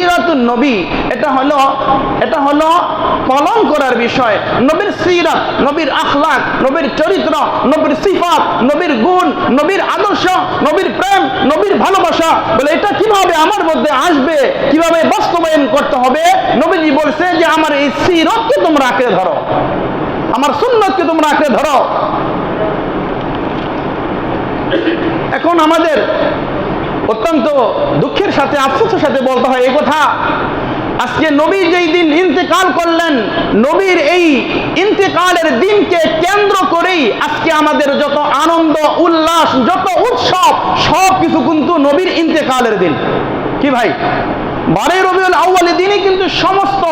সিরাতুন নবী। এটা হলো এটা হলো পালন করার বিষয়। নবীর সিরাত, নবীর আখলাক, নবীর চরিত্র, নবীর সিফাত, নবীর গুণ, নবীর আদর্শ, নবীর প্রেম, নবীর ভালোবাসা। বলে এটা কীভাবে আমার মধ্যে আসবে? কীভাবে বাস্তবায়ন করতে হবে? নবীজি বলছে যে, আমার এই সিরতকে তোমরা আঁকড়ে ধরো। আমার সুন্নতকে তোমরা আঁকড়ে ধরো। এখন আমাদের অত্যন্ত দুঃখের সাথে, আফসোসের সাথে বলতে হয় এই কথা। আজকে নবী যেই দিন ইন্তেকাল করলেন, নবীর এই ইন্তেকালের দিনকে কেন্দ্র করেই আজকে আমাদের যত আনন্দ, উল্লাস, যত উৎসব, সব কিছু কিন্তু নবীর ইন্তেকালের দিন। কি ভাই? বারে রবিউল আউ্বালের দিনই কিন্তু সমস্ত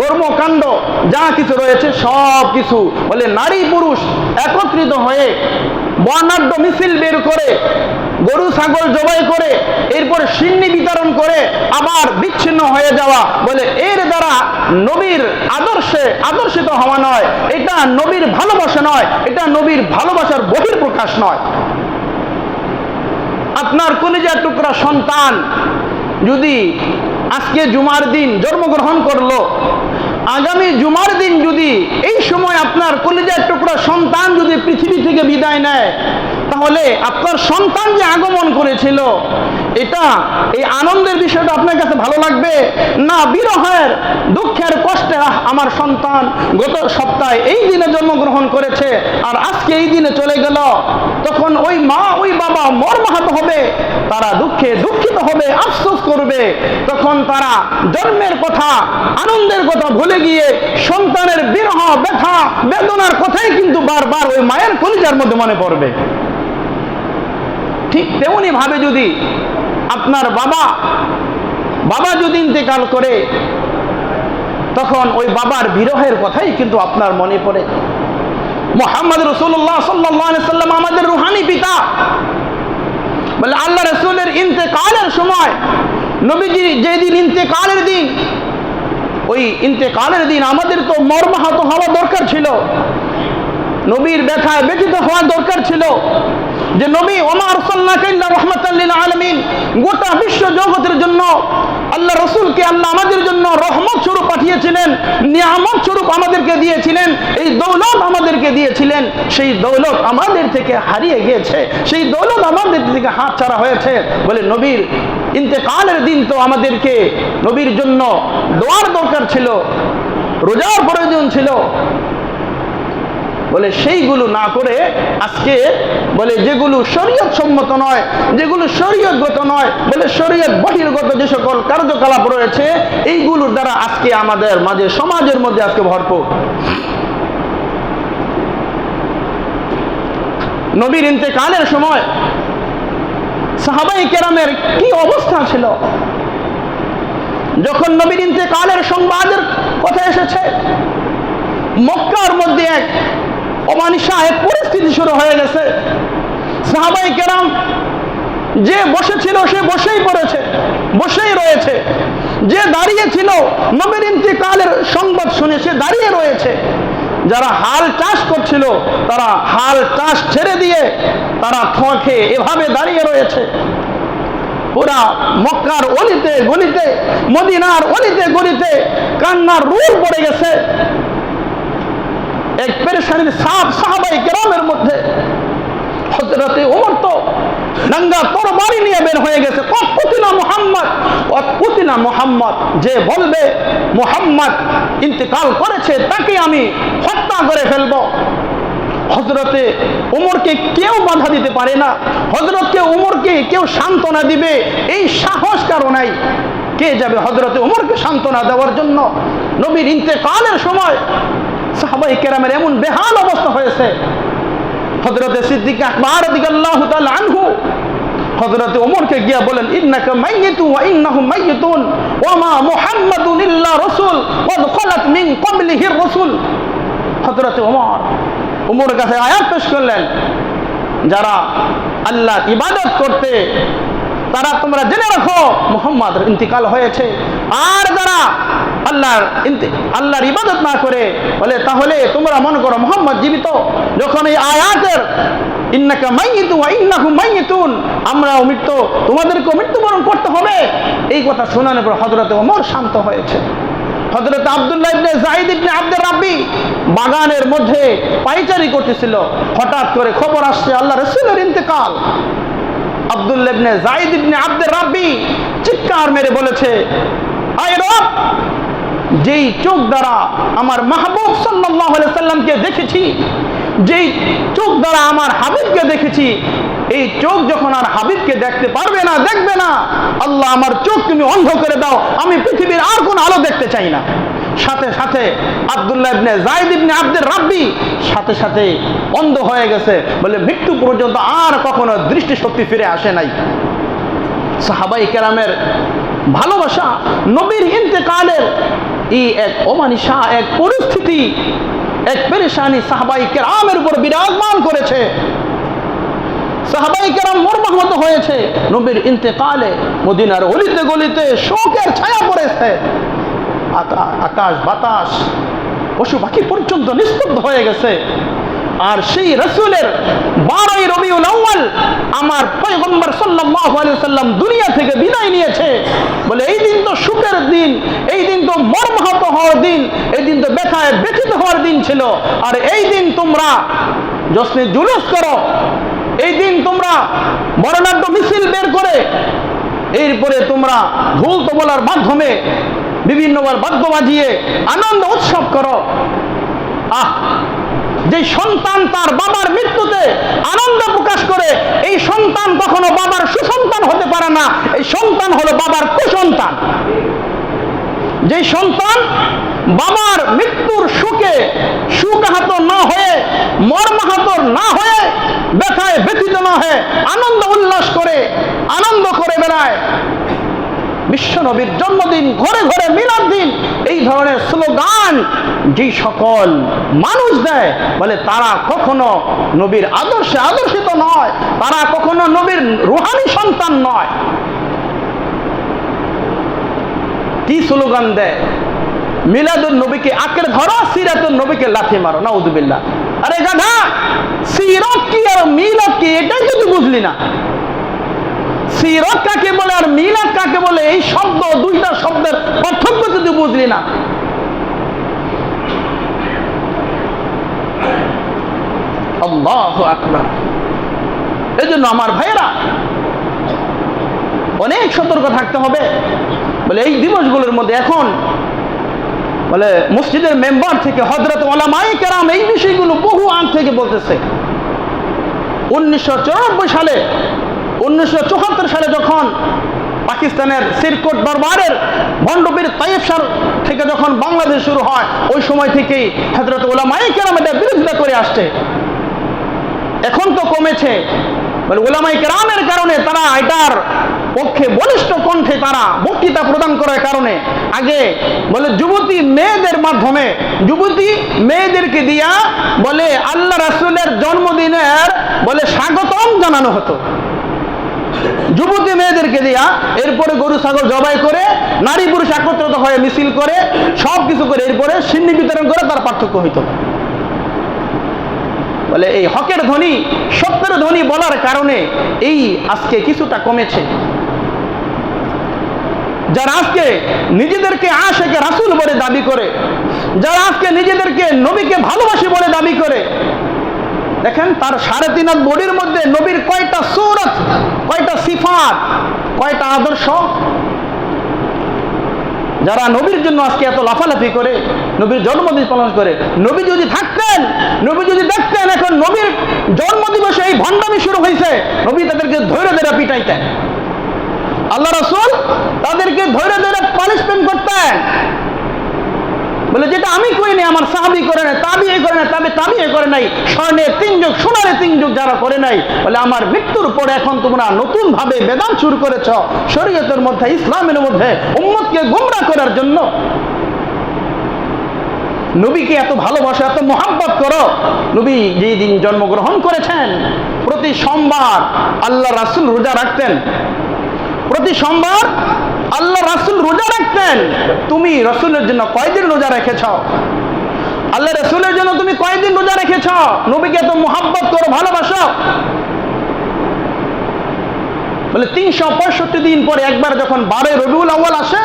কর্মকাণ্ড, যা কিছু রয়েছে, সব কিছু। বলে নারী পুরুষ একত্রিত হয়ে বর্ণাঢ্য মিছিল বের করে, গরু, ছাগল জবাই করে, এরপর সিন্নি বিতরণ করে আবার বিচ্ছিন্ন হয়ে যাওয়া বলে এর দ্বারা নবীর আদর্শে আদর্শিত হওয়া নয়। এটা নবীর ভালোবাসা নয়, এটা নবীর ভালোবাসার বহির প্রকাশ নয়। আপনার কলিজার টুকরা সন্তান যদি আজকে জুমার দিন জন্মগ্রহণ করল, আগামী জুমার দিন যদি এই সময় আপনার কলিজার টুকরা থেকে বিদায় নেয়। তাহলে আপনার সন্তান যে আগমন করেছিল, এটা এই আনন্দের বিষয়টা আপনার কাছে ভালো লাগবে? না, বিরহের, দুঃখের কষ্টে আমার সন্তান গত সপ্তাহে এই দিনে জন্মগ্রহণ করেছে আর আজকে এই দিনে চলে গেল। তখন ওই মা, ওই বাবা মর্মাহত হবে, তারা দুঃখে দুঃখিত হবে, আফসোস করবে। তখন তারা জন্মের কথা, আনন্দের কথা ভুলে গিয়ে সন্তানের বিরহ, ব্যথা, বেদনার কথাই কিন্তু বারবার ওই মায়ের কলিজার মধ্যে মনে পড়বে। ঠিক তেমনি ভাবে যদি আপনার বাবা বাবা যদি ইন্তেকাল করে, তখন ওই বাবার বিরহের কথাই কিন্তু আপনার মনে পড়ে। মোহাম্মদ রসুল্লাহ সাল্লাহ সাল্লাম আমাদের রুহানি পিতা। বলে আল্লাহ রসুলের ইন্তেকালের সময় নবীজি যেদিন ইন্তেকালের দিন, ওই ইন্তেকালের দিন আমাদের তো মর্মাহত হওয়া দরকার ছিল। নবীর ব্যথায় ব্যথিত হওয়া দরকার ছিল যে নবী ওমার সাল্লাহ রহমতাল্লিল আলমিন গোটা বিশ্ব জগতের জন্য আল্লাহ রসুলকে আল্লাহ আমাদের জন্য রহমত স্বরূপ পাঠিয়েছিলেন, নিয়ামত স্বরূপ আমাদেরকে দিয়েছিলেন, এই দৌলত আমাদেরকে দিয়েছিলেন, সেই দৌলত আমাদের থেকে হারিয়ে গিয়েছে, সেই দৌলত আমাদের থেকে হাত ছাড়া হয়েছে। বলে নবীর ইন্তেকালের দিন তো আমাদেরকে নবীর জন্য দোয়ার দরকার ছিল, রোজার প্রয়োজন ছিল বলে সেইগুলো না করে আজকে বলে যেগুলো শরীয়ত সম্মত নয়, যেগুলো শরীয়তগত নয়, বলে শরীয়ত বহির্গত যে সকল কার্যকলাপ রয়েছে, এইগুলোর দ্বারা আজকে আমাদের মাঝে, সমাজের মধ্যে আজকে ভরপুর। নবীর ইন্তেকালের সময় সাহাবাই কেরামের কি অবস্থা ছিল? যখন নবীর ইন্তেকালের সংবাদের কথা এসেছে, মক্কার মধ্যে এক অমানিসা এক পরিস্থিতি শুরু হয়ে গেছে। সাহাবাই কেরাম যে বসেছিল, সে বসেই পড়েছে, বসেই রয়েছে। যে দাঁড়িয়ে ছিল, নবীর ইন্তিকালের সংবাদ শুনে সে দাঁড়িয়ে রয়েছে। যারা হাল চাষ করছিল, তারা হাল চাষ ছেড়ে দিয়ে তারা থকে এভাবে দাঁড়িয়ে রয়েছে। পুরা মক্কার অলিতে গলিতে, মদিনার অলিতে গলিতে কান্নার রূপ পড়ে গেছে। এক পেরেশানির সাপ সাহাবাই কেরামের মধ্যে হজরতে ওমর তো নাঙ্গা তরবারি নিয়ে বের হয়ে গেছে। কুতিনা মোহাম্মদ কুতিনা মোহাম্মদ, যে বলবে, মোহাম্মদ ইন্তেকাল করেছে, তাকে আমি হত্যা করে ফেলব। হজরতে উমরকে কেউ বাধা দিতে পারে না। হজরতকে উমরকে কেউ সান্ত্বনা দিবে, এই সাহস কারও নাই। কে যাবে হজরতে উমরকে সান্ত্বনা দেওয়ার জন্য? নবীর ইন্তেকালের সময় সাহাবাই কেরামের এমন বেহাল অবস্থা হয়েছে। হজরতে সিদ্দিক আকবর দিগাল্লাহু আনহু হজরতে ওমরকে গিয়া বলেন, ইন্নাকা মাইয়িতু ওয়া ইন্নাহুম মাইয়িতুন ওয়া মা মুহাম্মাদুন ইল্লা রাসূল ওয়া খালাত মিন ক্বাবলিহি রাসূল। হজরতে ওমর ওমর কাছে আয়াত পেশ করলেন, যারা আল্লাহ ইবাদত করতে তারা তোমরা জেনে রাখো মোহাম্মদ ইন্তিকাল হয়েছে। আর যারা আল্লাহর আল্লাহর ইবাদত না করে, বলে তাহলে তোমরা মনে করো মোহাম্মদ জীবিত। যখন এই আয়াতের, ইন্নাকা মাইয়িতু ওয়া ইন্নাহুম মাইয়িতুন আমরাও মৃত্যু, তোমাদেরকেও মৃত্যুবরণ করতে হবে। এই কথা শোনানোর পর হযরত ওমর শান্ত হয়েছে। হযরত আব্দুল্লাহ ইবনে জাহিদ ইবনে আব্দুর রাব্বি বাগানের মধ্যে পাইচারি করতেছিল। হঠাৎ করে খবর আসছে, আল্লাহ রাসূলের ইন্তেকাল। আব্দুল্লাহ ইবনে জাহিদ ইবনে আব্দুর রাব্বি চিৎকার মেরে বলেছে, আয় রব, যেই চোখ দ্বারা আমার মাহবুব আলাইহি সাল্লামকে দেখেছি, যেই চোখ দ্বারা আমার হাবিবকে দেখেছি, এই চোখ যখন আর হাবিবকে দেখতে পারবে না, দেখবে না, আল্লাহ আমার চোখ তুমি অন্ধ করে দাও, আমি পৃথিবীর আর কোন আলো দেখতে চাই না। সাথে সাথে আব্দুল্লাহ ইবনে জাইদ ইবনে আব্দুর রাব্বি সাথে সাথে অন্ধ হয়ে গেছে। বলে মৃত্যু পর্যন্ত আর কখনো দৃষ্টিশক্তি ফিরে আসে নাই। সাহাবাই কেরামের ভালোবাসা, নবীর ইন্তেকালের এই এক অমানিসা এক পরিস্থিতি, এক পেরেশানি সাহাবাই কেরামের উপর বিরাজমান করেছে। সাহাবাই কেরাম মর্মাহত হয়েছে। নবীর ইন্তেকালে মদিনার অলিতে গলিতে শোকের ছায়া পড়েছে। আকাশ, বাতাস, পশু পাখি পর্যন্ত নিস্তব্ধ হয়ে গেছে। আর সেই রসুলের বারোই রবিউল আউয়াল আমার পয়গম্বর আলাইহি সাল্লাম দুনিয়া থেকে বিদায় নিয়েছে। বলে, এই দিন তো সুখের দিন, এই দিন তো মর্মাহত হওয়ার দিন, এই দিন তো ব্যথায় ব্যথিত হওয়ার দিন ছিল। আর এই দিন তোমরা জশ্নে জুলুস করো, এই দিন তোমরা বর্ণাঢ্য মিছিল বের করে, এরপরে তোমরা ঢোল তবলার মাধ্যমে বিভিন্নবার বাদ্য বাজিয়ে আনন্দ উৎসব করো। আহ! যে সন্তান তার বাবার মৃত্যুতে আনন্দ প্রকাশ করে, এই সন্তান কখনো বাবার সুসন্তান হতে পারে না। এই সন্তান হলো বাবার কুসন্তান। যে সন্তান বাবার মৃত্যুর সুখে সুখাহত না হয়ে, মর্মাহত না হয়ে, ব্যথায় ব্যথিত না হয়ে আনন্দ উল্লাস করে, আনন্দ করে বেড়ায়। বিশ্বনবীর জন্মদিন, ঘরে ঘরে মিলাদ দিন, এই ধরনের স্লোগান যে সকল মানুষ দেয়, বলে তারা কখনো নবীর আদর্শে আদর্শিত নয়, তারা কখনো নবীর রুহানি সন্তান নয়। কি স্লোগান দেয়? মিলাদুল নবীকে আঁকড়ে ধরো সিরাতুল নবীকে লাথি মারো না উদুবিল্লা আরে গাধা, সিরত কি আর মিলাদ কি এটাই তুই বুঝলি না। সিরত কাকে বলে আর মিলাদ কাকে বলে, এই শব্দ, দুইটা শব্দের পার্থক্য যদি বুঝলি না। এই জন্য আমার ভাইয়েরা, অনেক সতর্ক থাকতে হবে। বলে এই দিবসগুলোর মধ্যে এখন, বলে মসজিদের মেম্বার থেকে হজরত ওলামাই কেরাম এই বিষয়গুলো বহু আগ থেকে বলতেছে। উনিশশো সালে উনিশশো সালে যখন পাকিস্তানের সিরকোট দরবারের ভণ্ডবীর তাইফ সার থেকে যখন বাংলাদেশ শুরু হয়, ওই সময় থেকেই হজরত ওলামাই কেরাম এটা বিরোধিতা করে আসছে। এখন তো কমেছে। বলে ওলামাই কেরামের কারণে তারা এটার পক্ষে বলিষ্ঠ কণ্ঠে তারা বক্তৃতা প্রদান করার কারণে আগে বলে যুবতী মেয়েদের মাধ্যমে, যুবতী মেয়েদেরকে দিয়া বলে আল্লাহ রাসুলের জন্মদিনের বলে স্বাগতম জানানো হতো। যুবতী মেয়েদেরকে দিয়া এরপরে গরু, ছাগল জবাই করে, নারী পুরুষ একত্রিত হয়ে মিছিল করে সব কিছু করে এরপরে সিন্নি বিতরণ করে তার পার্থক্য হইতো। বলে এই হকের ধ্বনি, সত্যের ধ্বনি বলার কারণে এই আজকে কিছুটা কমেছে। যারা আজকে নিজেদেরকে আশেকে রাসুল বলে দাবি করে, যারা আজকে নিজেদেরকে নবীকে ভালোবাসি বলে দাবি করে, দেখেন তার সাড়ে তিন বডির মধ্যে নবীর কয়টা কয়টা কয়টা আদর্শ? যারা নবীর জন্য আজকে এত লাফালাফি করে, নবীর জন্মদিন পালন করে, নবী যদি থাকতেন, নবী যদি দেখতেন, এখন নবীর জন্মদিবসে এই ভণ্ডামি শুরু হয়েছে, নবী তাদেরকে ধৈর্য ধরে পিটাইতেন। আল্লাহ রসুল তাদেরকে ধৈর্য ধরে পানিশমেন্ট করতেন। বলে, যেটা আমি করিনি আমার সাহাবি করে নাই তাবি করে নাই, তবে তাবি করে নাই স্বর্ণের তিন যুগ সোনারে তিন যুগ যারা করে নাই, বলে, আমার মৃত্যুর পরে এখন তোমরা নতুন ভাবে বেদান শুরু করেছ, শরীয়তের মধ্যে, ইসলামের মধ্যে, উম্মতকে গুমরা করার জন্য। নবীকে এত ভালোবাসো, এত মোহাব্বত করো। নবী যেই দিন জন্মগ্রহণ করেছেন, প্রতি সোমবার আল্লাহ রাসুল রোজা রাখতেন। প্রতি সোমবার আল্লাহ রাসুল রোজা রাখতেন। তুমি রসুলের জন্য কয়দিন রোজা রেখেছ? আল্লাহ রসুলের জন্য তুমি কয়দিন রোজা রেখেছ? নবীকে এত মোহাব্বত করো ভালোবাসো? বলে তিনশো পঁয়ষট্টি দিন পরে একবার যখন বারে রবিউল আউ্বাল আসে,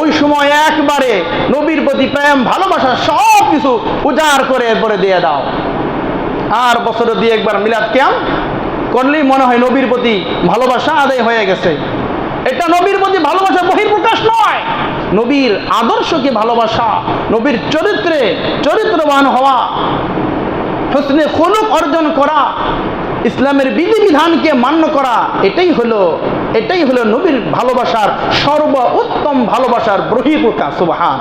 ওই সময় একবারে নবীর প্রতি প্রেম, ভালোবাসা সব কিছু উজাড় করে এরপরে দিয়ে দাও। আর বছরে দিয়ে একবার মিলাদ ক্যাম করলেই মনে হয় নবীর প্রতি ভালোবাসা আদায় হয়ে গেছে। এটা নবীর প্রতি ভালোবাসা বহির্প্রকাশ নয়। নবীর আদর্শকে ভালোবাসা, নবীর চরিত্রে চরিত্রবান হওয়া, হসনে খলুক অর্জন করা, ইসলামের বিধিবিধানকে মান্য করা, এটাই হলো এটাই হলো নবীর ভালোবাসার সর্ব উত্তম ভালোবাসার বহির্প্রকাশ সুবহান